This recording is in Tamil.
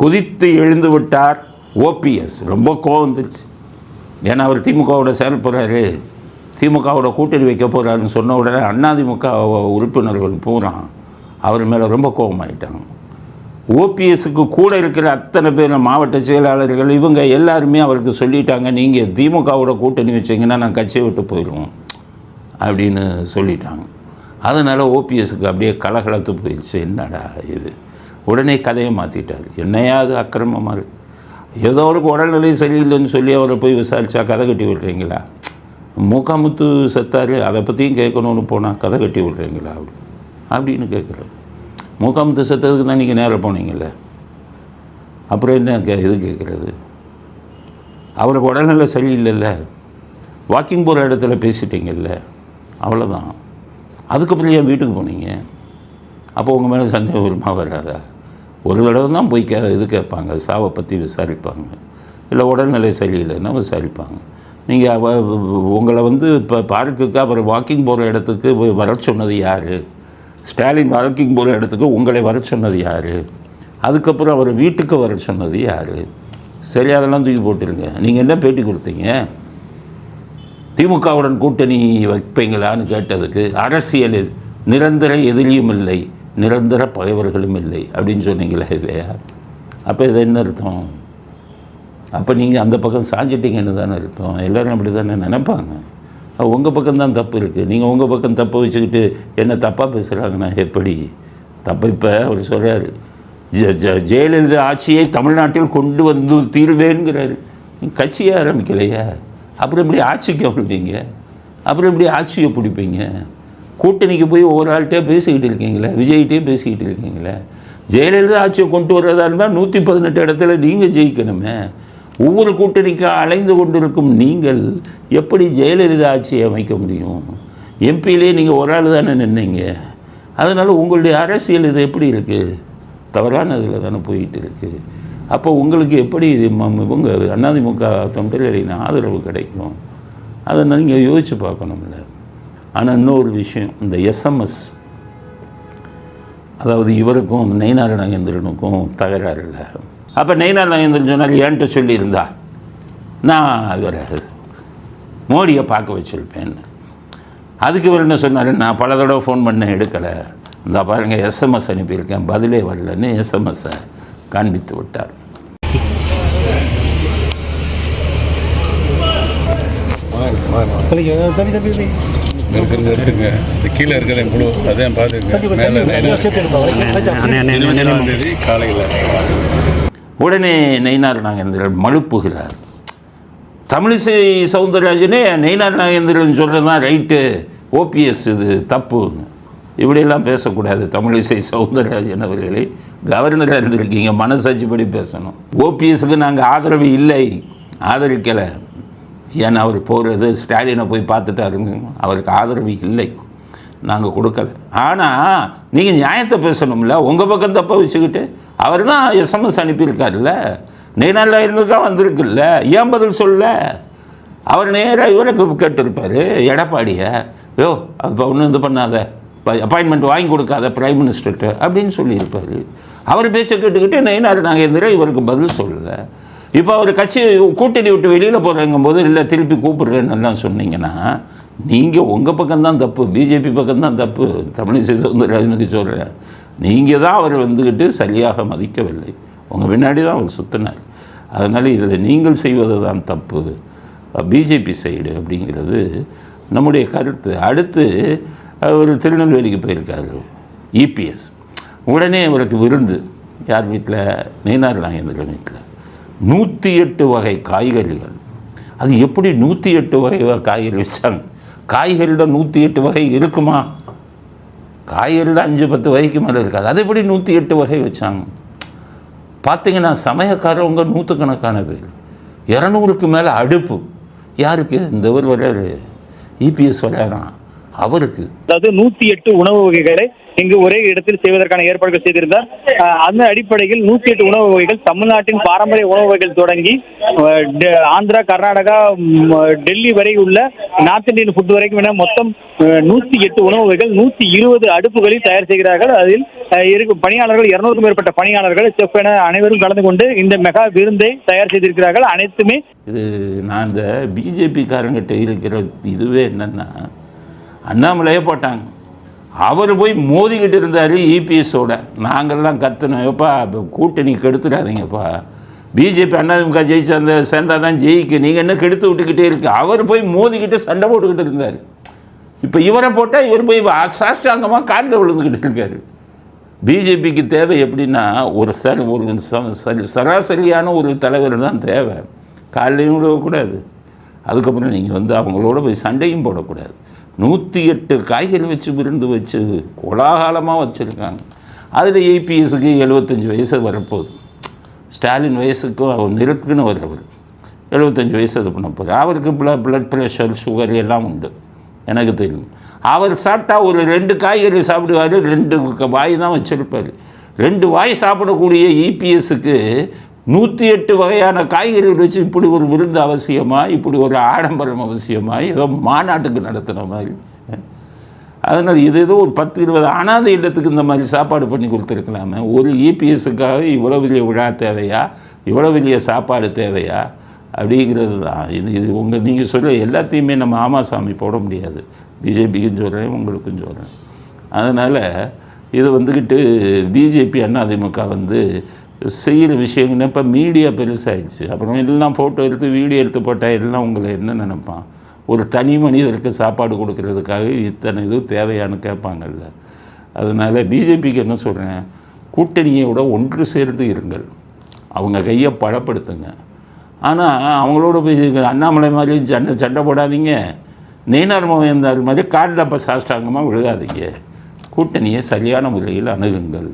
குதித்து எழுந்து விட்டார் ஓபிஎஸ் ரொம்ப கோவம் வந்துச்சு ஏன்னா அவர் திமுகவோட செயல்படுறாரு. திமுகவோட கூட்டணி வைக்க போகிறாருன்னு சொன்ன உடனே அண்ணாதிமுக உறுப்பினர்கள் பூரா அவர் மேலே ரொம்ப கோபமாயிட்டாங்க ஓபிஎஸ்க்கு கூட இருக்கிற அத்தனை பேர் மாவட்ட செயலாளர்கள் இவங்க எல்லாருமே அவருக்கு சொல்லிட்டாங்க நீங்கள் திமுகவோட கூட்டணி வச்சீங்கன்னா நான் கட்சியை விட்டு போயிடுவோம் அப்படின்னு சொல்லிட்டாங்க. அதனால் ஓபிஎஸ்க்கு அப்படியே கலகலத்து போயிடுச்சு. என்னடா இது? உடனே கதையை மாற்றிட்டார் என்னையா அது அக்கிரமமாக ஏதோ அவருக்கு உடல்நிலை சரியில்லைன்னு சொல்லி அவரை போய் விசாரித்தா கதை கட்டி விடுறீங்களா? மூக்காமுத்து செத்தார் அதை பற்றியும் கேட்கணும்னு போனால் கதை கட்டி விடுறீங்களா அப்படி அப்படின்னு கேட்குறாரு. மூக்காமுத்து செத்ததுக்கு தான் நீங்கள் நேராக போனீங்கல்ல? அப்புறம் என்ன கே இது கேட்குறது அவருக்கு உடல்நிலை சரியில்லைல்ல. வாக்கிங் போகிற இடத்துல பேசிட்டீங்கல்ல? அவ்வளோதான் அதுக்கப்புறம் ஏன் வீட்டுக்கு போனீங்க? அப்போ உங்கள் மேலே சந்தேகம் வருமா வராதா? ஒரு தடவை தான் போய் கே இது கேட்பாங்க சாவை பற்றி விசாரிப்பாங்க. இல்லை உடல்நிலை சரியில்லைன்னா விசாரிப்பாங்க. நீங்கள் அவ உங்களை வந்து இப்போ பார்க்குக்கு அவர் வாக்கிங் போகிற இடத்துக்கு வர சொன்னது யார்? ஸ்டாலின் வாக்கிங் போகிற இடத்துக்கு உங்களை வர சொன்னது யார்? அதுக்கப்புறம் அவர் வீட்டுக்கு வர சொன்னது யார்? சரி அதெல்லாம் தூக்கி போட்டுருங்க. நீங்கள் என்ன பேட்டி கொடுத்தீங்க? திமுகவுடன் கூட்டணி வைப்பீங்களான்னு கேட்டதுக்கு அரசியலில் நிரந்தர எதிரியும் இல்லை. நிரந்தர பகைவர்களும் இல்லை அப்படின்னு சொன்னீங்களா இல்லையா? அப்போ இது என்ன அர்த்தம்? அப்போ நீங்கள் அந்த பக்கம் சாஞ்சிட்டீங்கன்னு தானே அர்த்தம். எல்லோரும் அப்படி தானே நினைப்பாங்க உங்கள் பக்கம் தான் தப்பு இருக்குது நீங்கள் உங்கள் பக்கம் தப்பை வச்சுக்கிட்டு என்ன தப்பாக பேசுகிறாங்கன்னா எப்படி? தப்பு இப்போ அவர் சொல்கிறார் ஜ ஜ ஜெயலலிதா ஆட்சியை தமிழ்நாட்டில் கொண்டு வந்து தீர்வேங்கிறாரு கட்சியை ஆரம்பிக்கலையா? அப்புறம் எப்படி ஆட்சிக்கு வருவீங்க அப்புறம் எப்படி ஆட்சியை பிடிப்பீங்க? கூட்டணிக்கு போய் ஒவ்வொரு ஆள்கிட்டே பேசிக்கிட்டு இருக்கீங்களே? விஜய்கிட்டே பேசிக்கிட்டு இருக்கீங்களே? ஜெயலலிதா ஆட்சியை கொண்டு வர்றதா இருந்தால் நூற்றி பதினெட்டு இடத்துல நீங்கள் ஜெயிக்கணுமே. ஒவ்வொரு கூட்டணிக்கும் அலைந்து கொண்டிருக்கும் நீங்கள் எப்படி ஜெயலலிதா ஆட்சியை அமைக்க முடியும்? எம்பியிலே நீங்கள் ஒரு ஆள் தானே நின்னீங்க. அதனால் உங்களுடைய அரசியல் இது எப்படி இருக்குது தவறான இதில் தானே போயிட்டு இருக்குது அப்போ உங்களுக்கு எப்படி இது இவங்க அதிமுக தொண்டர்களின் ஆதரவு கிடைக்கும்? அதை நீங்கள் யோசித்து பார்க்கணும்ல. ஆனால் இன்னொரு விஷயம் இந்த எஸ்எம்எஸ் அதாவது இவருக்கும் நெய்னார் நாகேந்திரனுக்கும் தகராறு இல்லை. அப்போ நெய்னார் நாகேந்திரன் சொன்னார் ஏன்ட்ட சொல்லியிருந்தா நான் இவரை மோடியை பார்க்க வச்சுருப்பேன். அதுக்கு இவர் என்ன சொன்னார் நான் பல தடவை ஃபோன் பண்ணேன் எடுக்கலை. இந்த பாருங்க எஸ்எம்எஸ் அனுப்பியிருக்கேன் பதிலே வரலன்னு எஸ்எம்எஸ்ஸை காண்பித்து விட்டார். தம்பி தம்பி தம்பி. இருக்கிறது கீழே இருக்கிறது மேலே காலையில். உடனே நெய்னார் நாகேந்திரன் மழுப்புகிறார். தமிழிசை சவுந்தரராஜனே நெய்னார் நாகேந்திரன் சொல்கிறது தான் ரைட்டு. ஓபிஎஸ் இது தப்புன்னு. இப்படியெல்லாம் பேசக்கூடாது தமிழிசை சவுந்தரராஜன் அவர்களே. கவர்னராக இருந்திருக்கீங்க மனசாட்சிப்படி பேசணும். ஓபிஎஸ்க்கு நாங்கள் ஆதரவு இல்லை. ஆதரிக்கலை. ஏன்னா அவர் போகிறது ஸ்டாலினை போய் பார்த்துட்டாருங்க. அவருக்கு ஆதரவு இல்லை. நாங்கள் கொடுக்கல. ஆனால் நீங்கள் நியாயத்தை பேசணும்ல. உங்கள் பக்கம் தப்ப வச்சுக்கிட்டு அவர் தான் எஸ்எம்எஸ் அனுப்பியிருக்காருல்ல. நல்லா இருந்துக்கா வந்திருக்குல்ல. ஏன் பதில் சொல்ல? அவர் நேராக இவருக்கு கேட்டிருப்பார் எடப்பாடியை. யோ அப்போ ஒன்றும் இது பண்ணாத. அப்பாயின்மெண்ட் வாங்கி கொடுக்காத பிரைம் மினிஸ்டர்கிட்ட அப்படின்னு சொல்லியிருப்பார். அவர் பேச்சை கேட்டுக்கிட்டு நெய்னார் நாகேந்திரன் இவருக்கு பதில் சொல்லலை. இப்போ அவர் கட்சி கூட்டணி விட்டு வெளியில் போகிறேங்கும் போது இல்லை திருப்பி கூப்பிடுறேன்னு எல்லாம் சொன்னீங்கன்னா நீங்கள் உங்கள் பக்கம்தான் தப்பு பிஜேபி பக்கம்தான் தப்பு தமிழிசை சவுந்தரராஜனுக்கு சொல்கிறேன் நீங்கள் தான் அவர் வந்துக்கிட்டு சரியாக மதிக்கவில்லை. உங்கள் பின்னாடி தான் அவர் சுத்தினார். அதனால் இதில் நீங்கள் செய்வது தான் தப்பு பிஜேபி சைடு அப்படிங்கிறது நம்முடைய கருத்து. அடுத்து அவர் திருநெல்வேலிக்கு போயிருக்காரு இபிஎஸ் உடனே அவருக்கு விருந்து. யார் வீட்டில் நெய்னார் நாகேந்திரன் வீட்டில் நூற்றி எட்டு வகை காய்கறிகள். அது எப்படி நூற்றி எட்டு வகை காய்கறி வச்சாங்க? காய்கறியில் நூற்றி எட்டு வகை இருக்குமா? காய்கறியில் அஞ்சு பத்து வகைக்கு மேலே இருக்காது. அது எப்படி நூற்றி எட்டு வகை வச்சாங்க? பார்த்தீங்கன்னா சமயக்காரவங்க நூற்றுக்கணக்கான பேர். இரநூறுக்கு மேலே அடுப்பு. யாருக்கு? இந்த ஒரு வர்றாரு இபிஎஸ் வர்றாராம் அவருக்கு. அதாவது நூத்தி எட்டு உணவு வகைகளை இங்கு ஒரே இடத்தில் செய்வதற்கான ஏற்பாடுகள் செய்திருந்தார். அந்த அடிப்படையில் நூத்தி எட்டு உணவு வகைகள் தமிழ்நாட்டின் பாரம்பரிய உணவு வகைகள் தொடங்கி டெ- ஆந்திரா கர்நாடகா டெல்லி வரை உள்ள நார்த் இந்தியன் ஃபுட் வரைக்கும் என மொத்தம் நூத்தி எட்டு உணவு வகைகள் நூத்தி இருபது அடுப்புகளில் தயார் செய்கிறார்கள். அதில் இருக்கும் பணியாளர்கள் இருநூறுக்கும் மேற்பட்ட பணியாளர்கள் செஃப் என அனைவரும் கலந்து கொண்டு இந்த மெகா விருந்தை தயார் செய்திருக்கிறார்கள். அனைத்துமே இது நான் இந்த பிஜேபிக்காரங்கிட்ட இருக்கிற இதுவே என்னன்னா அண்ணாமலையே போட்டாங்க. அவர் போய் மோதிக்கிட்டு இருந்தார் இபிஎஸோட நாங்கள்லாம் கத்தணும் எப்பா கூட்டணி கெடுத்துடாதீங்கப்பா பிஜேபி அதிமுக ஜெயிச்சு அந்த சேர்ந்தால் தான் ஜெயிக்கு. நீங்கள் என்ன கெடுத்து விட்டுக்கிட்டே இருக்கு? அவர் போய் மோதிக்கிட்டு சண்டை போட்டுக்கிட்டு இருந்தார். இப்போ இவரை போட்டால் இவர் போய் சாஷ்டாங்கமாக காட்டில் விழுந்துக்கிட்டு இருக்காரு. பிஜேபிக்கு தேவை எப்படின்னா ஒரு சரி ஒரு ச- சராசரியான ஒரு தலைவர் தான் தேவை. காலையும் விடக்கூடாது. அதுக்கப்புறம் நீங்கள் வந்து அவங்களோட போய் சண்டையும் போடக்கூடாது. நூற்றி எட்டு காய்கறி வச்சு விருந்து வச்சு கோலாகாலமாக வச்சுருக்காங்க. அதில் ஏபிஎஸ்க்கு எழுபத்தஞ்சி வயசு வரப்போகுது. ஸ்டாலின் வயசுக்கும் அவர் நெருக்குன்னு வர்றவர். எழுபத்தஞ்சி வயசு அது பண்ண போகிறார் அவருக்கு ப்ள ப்ளட் ப்ரெஷர் சுகர் எல்லாம் உண்டு. எனக்கு தெரியும். அவர் சாப்பிட்டா ஒரு ரெண்டு காய்கறி சாப்பிடுவார் ரெண்டு க- வாய் தான் வச்சுருப்பார். ரெண்டு வாய் சாப்பிடக்கூடிய இபிஎஸ்க்கு நூற்றி எட்டு வகையான காய்கறிகள் வச்சு இப்படி ஒரு விருந்து அவசியமா இப்படி ஒரு ஆடம்பரம் அவசியமா ஏதோ மாநாட்டுக்கு நடத்துகிற மாதிரி. அதனால் இது ஏதோ ஒரு பத்து இருபது அனாதை இல்லத்துக்கு இந்த மாதிரி சாப்பாடு பண்ணி கொடுத்துருக்கலாமே. ஒரு இபிஎஸ்ஸுக்காக இவ்வளோ பெரிய விழா தேவையா? இவ்வளோ பெரிய சாப்பாடு தேவையா? அப்படிங்கிறது தான். இது இது உங்கள் நீங்கள் சொல்ல எல்லாத்தையுமே நம்ம ஆமாசாமி போட முடியாது. பிஜேபிக்கும் சொல்கிறேன் உங்களுக்கும் சொல்கிறேன் அதனால் இது வந்துக்கிட்டு பிஜேபி அதிமுக வந்து செய்கிற விஷயங்கள் இப்போ மீடியா பெருசாகிடுச்சு அப்புறம் எல்லாம் ஃபோட்டோ எடுத்து வீடியோ எடுத்து போட்டால் எல்லாம் உங்களை என்ன நினைப்பான்? ஒரு தனி மனிதருக்கு சாப்பாடு கொடுக்கறதுக்காக இத்தனை இது தேவையான்னு கேட்பாங்கல்ல. அதனால் பிஜேபிக்கு என்ன சொல்கிறேன் கூட்டணியோட ஒன்று சேர்ந்து இருங்கள். அவங்க கையை பலப்படுத்துங்க. ஆனால் அவங்களோட போய் அண்ணாமலை மாதிரி சண்டை சண்டை போடாதீங்க. நெய்னார் மோகந்தார் மாதிரி காட்டில் அப்போ சாஷ்டாங்கமாக விழுகாதீங்க. கூட்டணியை சரியான முறையில் அணுகுங்கள்.